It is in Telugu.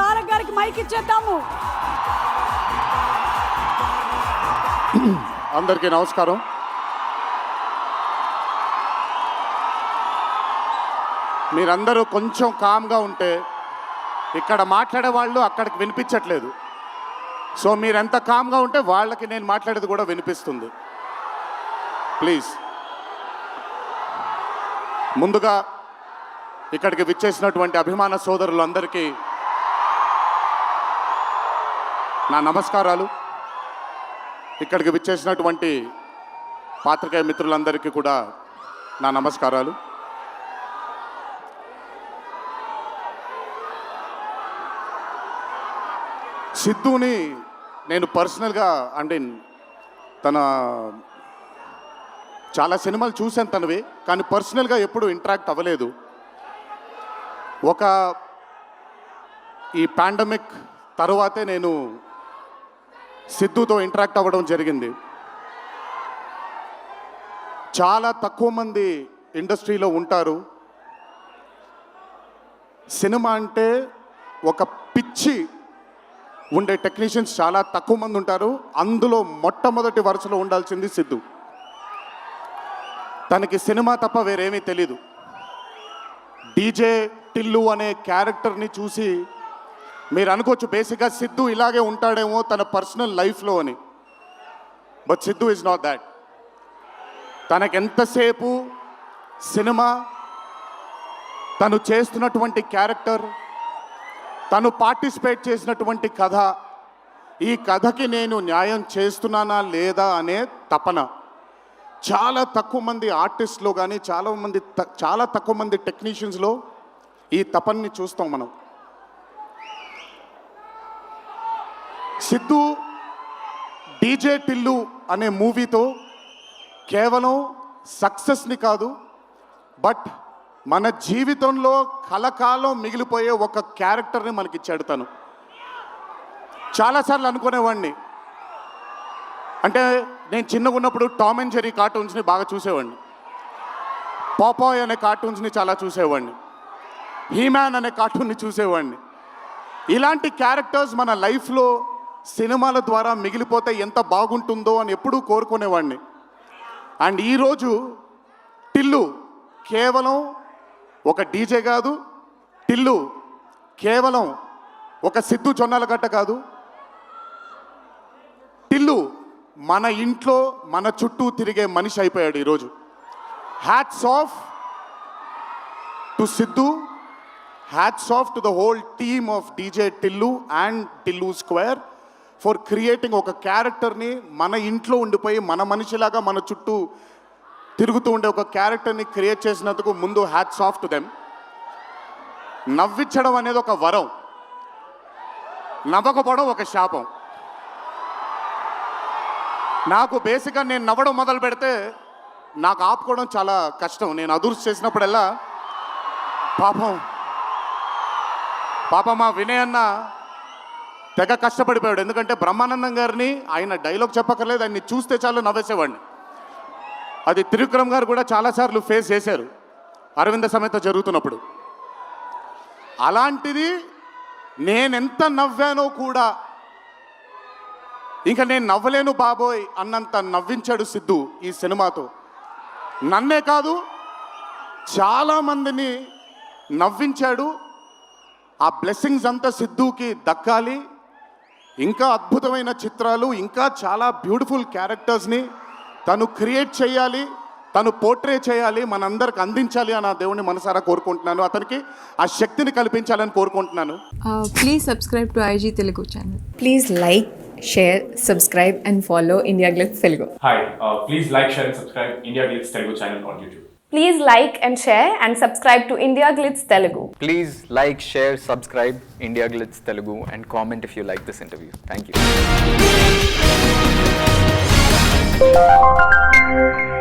తారక్ గారికి మైక్ ఇచ్చేద్దాము. అందరికీ నమస్కారం. మీరందరూ కొంచెం కామ్గా ఉంటే ఇక్కడ మాట్లాడే వాళ్ళు అక్కడికి వినిపించట్లేదు. సో మీరెంత కామ్గా ఉంటే వాళ్ళకి నేను మాట్లాడేది కూడా వినిపిస్తుంది. ప్లీజ్. ముందుగా ఇక్కడికి విచ్చేసినటువంటి అభిమాన సోదరులందరికీ నా నమస్కారాలు. ఇక్కడికి విచ్చేసినటువంటి పాత్రికేయ మిత్రులందరికీ కూడా నా నమస్కారాలు. సిద్ధుని నేను పర్సనల్గా అంటే తన చాలా సినిమాలు చూశాను తనవి కానీ పర్సనల్గా ఎప్పుడు ఇంటరాక్ట్ అవ్వలేదు. ఒక ఈ పాండమిక్ తరువాతే నేను సిద్ధుతో ఇంటరాక్ట్ అవ్వడం జరిగింది. చాలా తక్కువ మంది ఇండస్ట్రీలో ఉంటారు. సినిమా అంటే ఒక పిచ్చి ఉండే టెక్నీషియన్స్ చాలా తక్కువ మంది ఉంటారు. అందులో మొట్టమొదటి వరుసలో ఉండాల్సింది సిద్ధు. తనకి సినిమా తప్ప వేరేమీ తెలీదు. డీజే టిల్లు అనే క్యారెక్టర్ని చూసి మీరు అనుకోవచ్చు బేసిక్గా సిద్ధు ఇలాగే ఉంటాడేమో తన పర్సనల్ లైఫ్లో అని. But Siddhu is not that తనకెంతసేపు cinema తను చేస్తున్నటువంటి క్యారెక్టర్ తను పార్టిసిపేట్ చేసినటువంటి కథ ఈ కథకి నేను న్యాయం చేస్తున్నానా లేదా అనే తపన. చాలా తక్కువ మంది ఆర్టిస్ట్లో కానీ చాలా మంది చాలా తక్కువ మంది టెక్నీషియన్స్లో ఈ తపన్ని చూస్తాం మనం. సిద్ధు డీజే టిల్లు అనే మూవీతో కేవలం సక్సెస్ని కాదు బట్ మన జీవితంలో కలకాలం మిగిలిపోయే ఒక క్యారెక్టర్ని మనకిచ్చాడు తను. చాలాసార్లు అనుకునేవాడిని అంటే నేను చిన్నగా ఉన్నప్పుడు టామ్ అండ్ జెరీ కార్టూన్స్ని బాగా చూసేవాడిని పాపాయ్ అనే కార్టూన్స్ని చాలా చూసేవాడిని హీమ్యాన్ అనే కార్టూన్ని చూసేవాడిని ఇలాంటి క్యారెక్టర్స్ మన లైఫ్లో సినిమాల ద్వారా మిగిలిపోతే ఎంత బాగుంటుందో అని ఎప్పుడూ కోరుకునేవాడిని అండ్ ఈరోజు టిల్లు కేవలం ఒక డీజే కాదు టిల్లు కేవలం ఒక సిద్ధు జొన్నలగడ్డ కాదు. టిల్లు మన ఇంట్లో మన చుట్టూ తిరిగే మనిషి అయిపోయాడు ఈరోజు hats off to Siddhu hats off to the whole team of DJ Tillu and Tillu square for creating ఒక క్యారెక్టర్ని మన ఇంట్లో ఉండిపోయి మన మనిషిలాగా మన చుట్టూ తిరుగుతూ ఉండే ఒక క్యారెక్టర్ని క్రియేట్ చేసినందుకు ముందు హ్యాట్స్ ఆఫ్ టు దెమ్ నవ్వించడం అనేది ఒక వరం. నవ్వకపోవడం ఒక శాపం. నాకు బేసిక్గా నేను నవ్వడం మొదలు పెడితే నాకు ఆపుకోవడం చాలా కష్టం. నేను అదుర్స్ చేసినప్పుడల్లా పాపం పాపం మా వినయ్ అన్న తెగ కష్టపడిపోయాడు. ఎందుకంటే బ్రహ్మానందం గారిని ఆయన డైలాగ్ చెప్పక్కర్లేదు ఆయన్ని చూస్తే చాలు నవ్వేసేవాడిని. అది త్రివిక్రమ్ గారు కూడా చాలాసార్లు ఫేస్ చేశారు అరవింద సమేత జరుగుతున్నప్పుడు. అలాంటిది నేనెంత నవ్వానో కూడా ఇంకా నేను నవ్వలేను బాబోయ్ అన్నంత నవ్వించాడు సిద్ధు ఈ సినిమాతో. నన్నే కాదు చాలామందిని నవ్వించాడు. ఆ బ్లెస్సింగ్స్ అంతా సిద్ధుకి దక్కాలి. ఇంకా అద్భుతమైన చిత్రాలు ఇంకా చాలా బ్యూటిఫుల్ క్యారెక్టర్స్ని తను క్రియేట్ చేయాలి తను పోర్ట్రే చేయాలి మనందరికి అందించాలి అని ఆ దేవుని మనసారా కోరుకుంటున్నాను. అతనికి ఆ శక్తిని కల్పించాలని కోరుకుంటున్నాను. Please subscribe to IG Telugu channel please like share subscribe and follow India glitz Telugu hi please like share subscribe India glitz Telugu channel on YouTube Please like and share and subscribe to India Glitz Telugu. Please like, share, subscribe India Glitz Telugu and comment if you like this interview. Thank you.